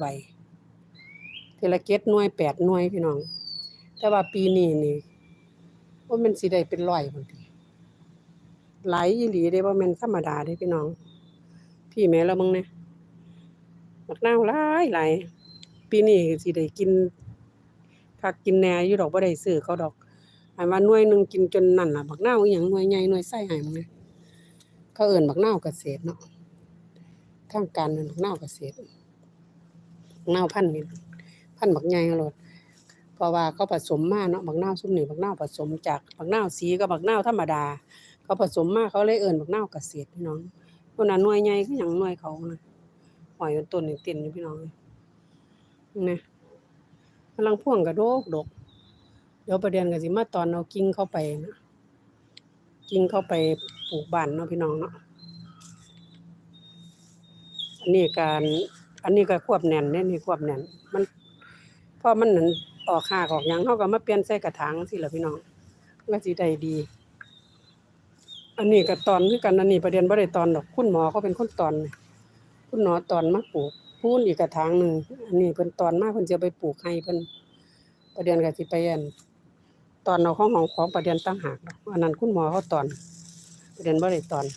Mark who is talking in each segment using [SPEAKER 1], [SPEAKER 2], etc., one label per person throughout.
[SPEAKER 1] ใบเทละเก็ดหน่วยแปดหน่วยพี่น้อง แต่ว่าปีนี้นี่ว่ามันสิได้เป็นร้อยพุ่นติหลายอีหลีเด้บ่แม่นธรรมดาเด้พี่น้อง พี่แม่แล้วมึงเนี่ยบักนาวหลายหลายปีนี้สิได้กินคักกินแหน่อยู่ดอกบ่ได้ซื้อเขาดอกอันว่าหน่วยหนึงกินจนนั่นล่ะบักนาวอีหยังหน่วยใหญ่หน่วยไส้ให้มึงเนี่ยเขาเอิ้นบักนาวเกษตรเนาะทางการนั่นบักนาวเกษตร บักนาพันธุ์นี่พันธ์บักใหญ่โลดเพราะว่าเขาผสมมาเนาะบักนาซุมนี่บักนาผสมจากบักนาสีกับบักนาธรรมดา เขาผสมมาเขาเลยเอิ้นบักนาวเกษตรพี่น้องคนน่ะหน่วยใหญ่คือหยังหน่วยเขานะหอยมันต้นนี่เต้นอยู่พี่น้องเนี่กำลังพ่วงกระโดกดก เดี๋ยวประเด็นก็สิมาตอนเอากิ่งเข้าไปนะกิ่งเข้าไปปลูกบ้านเนาะพี่น้องเนาะอันนี้การ อันนี้ก็ควบแน่นเนี่ยนี่ควบแน่นมันพอมันนั่นออกหากออกหยังเฮาก็มาเปลี่ยนใส่กระถางสิล่ะพี่น้องก็สิได้ดี อันนี้ก็ตอนคือกันอันนี้ประเด็นบ่ได้ตอนดอกคุณหมอเขาเป็นคนตอน คุณหมอตอนมาปลูกพูนอีกกระถางหนึงอันนี้เพิ่นตอนมาเพิ่นจะไปปลูกให้เพิ่นประเด็นก็สิไปอันตอนเอาของของของประเด็นต่างหากดอกอันนั้นคุณหมอเขาตอน ประเด็นบ่ได้ตอน อ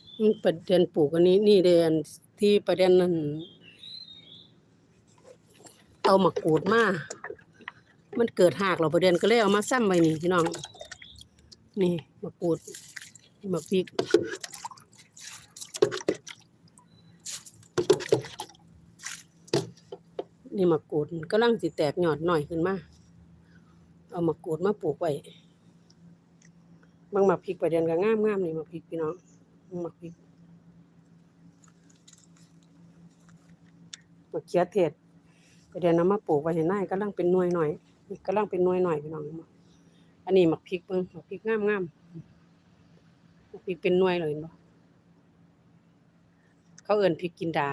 [SPEAKER 1] ืม ประเด็นปลูกอันนี้นี่เดนที่ประเด็นนั้นเอามากรูดมามันเกิดหากเราประเด็นก็เลยเอามาซ้ำไว้นี่พี่น้อง นี่มะกรูดมะพริกนี่มะกรูดกำลังสิแตกหยอดหน่อยขึ้นมา เอามะกรูดมาปลูกไว้บางมะพริกประเด็นก็งามงามๆนี่มะพริกพี่น้อง มะพริกมะเขือเทศประเด็นนำมาปลูกไว้เห็นหน้ากำลังเป็นหน่วยหน่อยนี่กำลังเป็นหน่วยหน่อยพี่น้องอันนี้หมะพริกเบิ่งหมะพริกงามงามๆมะพริกเป็นหน่วยเลยเนบ่เขาเอิ้นพริกกินดา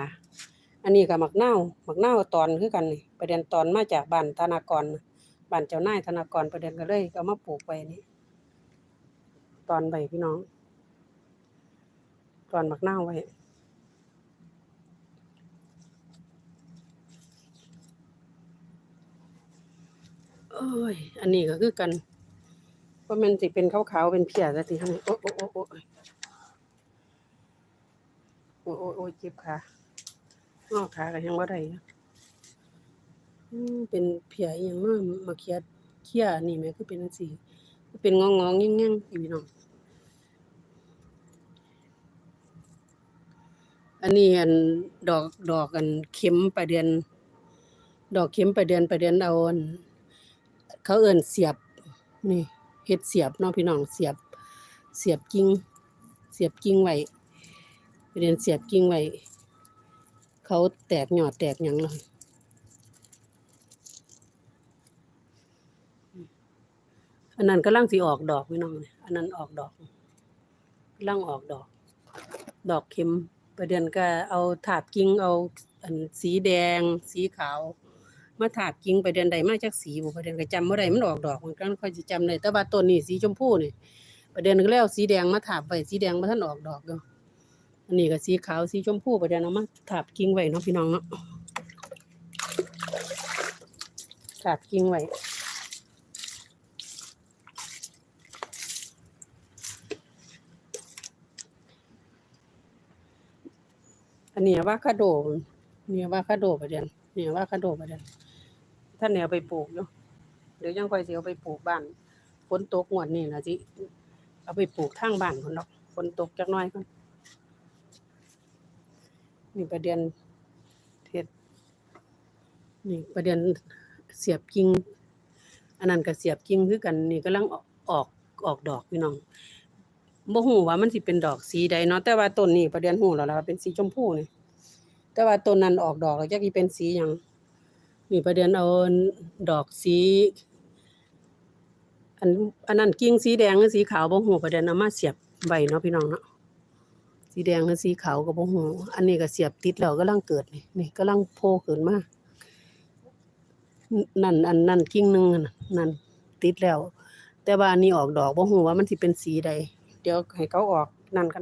[SPEAKER 1] อันนี้ก็มักเน่าวมักเน่าตอนคือกันนี่ประเด็นตอนมาจากบ้านธนากรบ้านเจ้านายธนากรประเด็นก็เลยก็เอามาปลูกไว้นี่ตอนใบพี่น้อง ตอนมักน่าไว้โอ้ย อันนี้ก็คือกันเพรามันสิเป็นขาวๆเป็นเพียซะทีหั่นนี่โอ้โอ้โอ้โอ้โอ้โอ้โอ้เจ็บขาอ้อขาก็ยังบ่าได้เป็นเพียอีหยังมามาเคียดเคียนี่แหมคือเป็นจังซี่คือเป็นงองๆแง่งๆพี่น้อง อันนี้อันดอกดอกอันเข็มประเดือน ดอกเข็มประเดือนประเดือนเอาอันเขาเอิ้นเสียบนี่เฮ็ดเสียบเนาะพี่น้องเสียบ เสียบกิ่งเสียบกิ่งไว้ประเดือนเสียบกิ่งไว้เขาแตกหยอดแตกหยังเลยอันนั้นกำลังสิออกดอกพี่น้องเนี่ยอันนั้นออกดอกกำลังออกดอก ดอกเข็ม ประเดือนก็เอาถาบกิ่งเอาอันสีแดง สีขาว มาถาบกิ่งประเดือนใดมาจากสีบ่ประเดือนก็จำบ่ได้มันออกดอกมันก็ค่อยสิจำได้แต่ว่าต้นนี้สีชมพูนี่ประเดือนก็แล้วสีแดงมาถาบไว้สีแดงบ่ทันออกดอกอยู่อันนี้ก็สีขาวสีชมพูประเดือนเอามาถาบกิ่งไว้เนาะพี่น้องเนาะถาบกิ่งไว้ อันนี้อะวาคาโดเนี่อะวาคาโดประเด็นเนี่อะวาคาโดประเด็นท่านเนี่ยไปปลูกอยู่เดี๋ยวยังค่อยสิเอาไปปลูกบ้านฝนตกงวดนี้ล่ะสิเอาไปปลูกทางบ้านพุ่นดอกฝนตกจักน่อยพุ่นนี่ประเด็นเทศนี่ประเด็นเสียบกิ่งอันนั้นก็เสียบกิ่งคือกันนี่กำลังออกออกดอกพี่น้อง บ่ฮู้ว่ามันสิเป็นดอกสีใดเนาะแต่ว่าต้นนี้ประเด็นฮู้แล้วล่ะว่าเป็นสีชมพูนี่แต่ว่าต้นนั้นออกดอกแล้วจักสิเป็นสีหยังนี่ประเด็นเอาดอกสีอันอันนั้นกิ่งสีแดงหรือสีขาวบ่ฮู้ประเด็นเอามาเสียบไว้เนาะพี่น้องเนาะสีแดงหรือสีขาวก็บ่ฮู้อันนี้ก็เสียบติดแล้วกำลังเกิดนี่นี่กำลังโผล่ขึ้นมานั่นอันนั้นกิ่งหนึงนั่นนั่นติดแล้ว แต่ว่าอันนี้ออกดอกบ่ฮู้ว่ามันสิเป็นสีใด เดี๋ยวให้เขาออกนั่นกัน